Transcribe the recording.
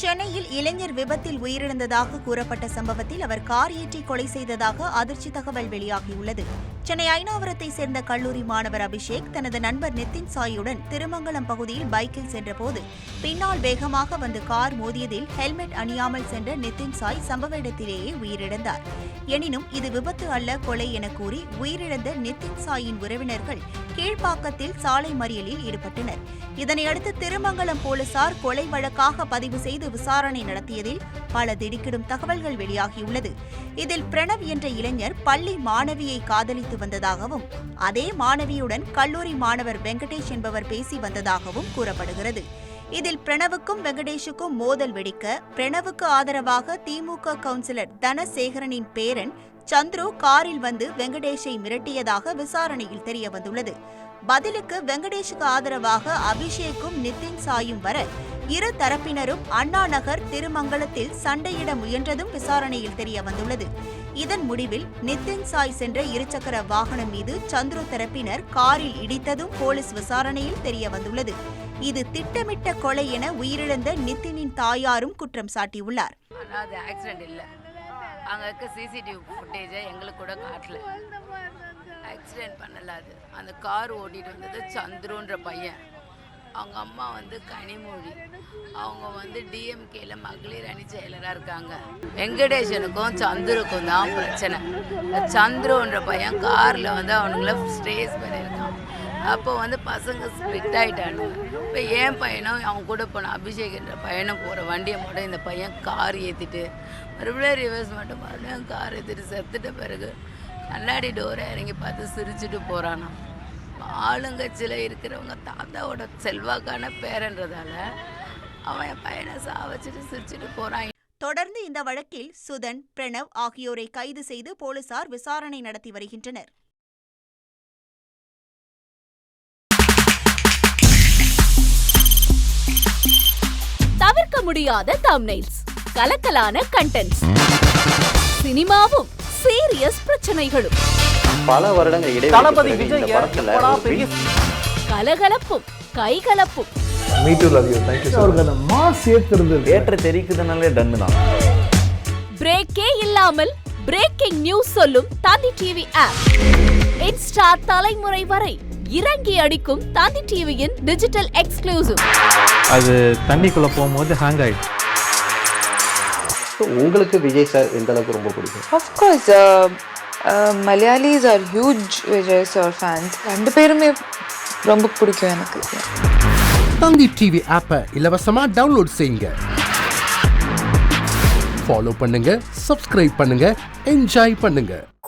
சென்னையில் இளைஞர் விபத்தில் உயிரிழந்ததாக கூறப்பட்ட சம்பவத்தில் அவர் கார் ஏற்றி கொலை செய்ததாக அதிர்ச்சி தகவல் வெளியாகியுள்ளது. சென்னை ஐநாவரத்தை சேர்ந்த கல்லூரி மாணவர் அபிஷேக் தனது நண்பர் நித்தின் சாயுடன் திருமங்கலம் பகுதியில் பைக்கில் சென்றபோது பின்னால் வேகமாக வந்து கார் மோதியதில் ஹெல்மெட் அணியாமல் சென்ற நித்தின் சாய் சம்பவ இடத்திலேயே உயிரிழந்தார். எனினும் இது விபத்து அல்ல கொலை என கூறி உயிரிழந்த நித்தின் சாயின் உறவினர்கள் கீழ்ப்பாக்கத்தில் சாலை மறியலில் ஈடுபட்டனர். இதனையடுத்து திருமங்கலம் போலீசார் கொலை வழக்காக பதிவு செய்து விசாரணை நடத்தியதில் பல திடுக்கிடும் தகவல்கள் வெளியாகியுள்ளது. இதில் பிரணவ் என்ற இளைஞர் பள்ளி மாணவியை காதலித்து வந்ததாகவும் அதே மாணவியுடன் கல்லூரி மாணவர் வெங்கடேஷ் என்பவர் பேசி வந்ததாகவும் கூறப்படுகிறது. இதில் பிரணவுக்கும் வெங்கடேஷுக்கும் மோதல் வெடிக்க பிரணவுக்கு ஆதரவாக திமுக கவுன்சிலர் தனசேகரனின் பேரன் சந்துரு காரில் வந்து வெங்கடேஷை மிரட்டியதாக விசாரணையில் தெரியவந்துள்ளது. பதிலுக்கு வெங்கடேஷுக்கு ஆதரவாக அபிஷேக்கும் நிதின் சாயும் வர இரு தரப்பினரும் அண்ணா நகர் திருமங்கலத்தில் சண்டையிட முயன்றதும் விசாரணையில் தெரிய வந்துள்ளது இதன் முடிவில் நிதின் சாய் சென்ற இருசக்கர வாகனம் மீது சந்துரு தரப்பினர் காரில் இடித்ததும் போலீஸ் விசாரணையில் தெரிய வந்துள்ளது இது திட்டமிட்ட கொலை என உயிரிழந்த நிதினின் தாயாரும் குற்றம் சாட்டியுள்ளார். அங்கே இருக்க சிசிடிவி ஃபுட்டேஜை எங்களுக்கு கூட காட்டல. ஆக்சிடென்ட் பண்ணல அது. அந்த கார் ஓட்டிட்டு வந்தது சந்துருன்ற பையன். அவங்க அம்மா வந்து கனிமொழி. அவங்க வந்து டிஎம்கேல மகளிர் அணி செயலராக இருக்காங்க. வெங்கடேஷனுக்கும் சந்துருக்கும் தான் பிரச்சனை. சந்துருன்ற பையன் காரில் வந்து அவனுங்கள ஸ்டேஸ் பண்ணியிருக்கான். அப்போ வந்து பசங்க ஸ்ப்ளிட் ஆகிட்டானுங்க இப்போ என் பையனும் அவன் கூட போன அபிஷேக்ன்ற பையனும் போகிற வண்டியை மட்டும் இந்த பையன் கார் ஏற்றிட்டு மறுபடியும் ரிவர்ஸ் மட்டும் மறுபடியும் கார் ஏற்றிட்டு செத்துட்ட பிறகு கண்ணாடி டோரை இறங்கி பார்த்து சிரிச்சுட்டு போகிறானாம் ஆளுங்கட்சியில் இருக்கிறவங்க தாத்தாவோட செல்வாக்கான பேரன்றதால அவன் பையனை சாவச்சிட்டு சிரிச்சுட்டு போகிறான் தொடர்ந்து இந்த வழக்கில் சுதன் பிரணவ் ஆகியோரை கைது செய்து போலீசார் விசாரணை நடத்தி வருகின்றனர். தவிர்க்க முடியாத தம்னைல்ஸ் கலக்கலான கண்டென்ட்ஸ் சினிமாவும் சீரியஸ் பிரச்சனைகளும். பல வருடங்கள் இடைவெளி கலகலப்பும் கைகலப்பும். Me too love you thank you அவருக்கு அந்த மாஸ் ஏத்துறது தேட்டர் தெரிக்குதுனாலே டன்னு தான். பிரேக்கே இல்லாமல் பிரேக்கிங் நியூஸ் சொல்லும் தந்தி டிவி ஆப் இன்ஸ்டா தலைமுறை வரை இறங்கி அடிக்கும் தந்தி டிவியின் டிஜிட்டல் எக்ஸ்க்ளூசிவ் அது தண்ணிக்குள்ள போகும்போது ஹேங் ஆயிடுச்சு உங்களுக்கு விஜய் சார் எந்த அளவுக்கு ரொம்ப பிடிக்கும்? Of Malayalis are huge Vijay sir fans ரெண்டு பேருமே ரொம்ப பிடிக்கும் எனக்கு. தந்தி டிவி ஆப்பை இலவசமாக டவுன்லோட் செய்யுங்க. ஃபாலோ பண்ணுங்க சப்ஸ்கிரைப் பண்ணுங்க என்ஜாய் பண்ணுங்க.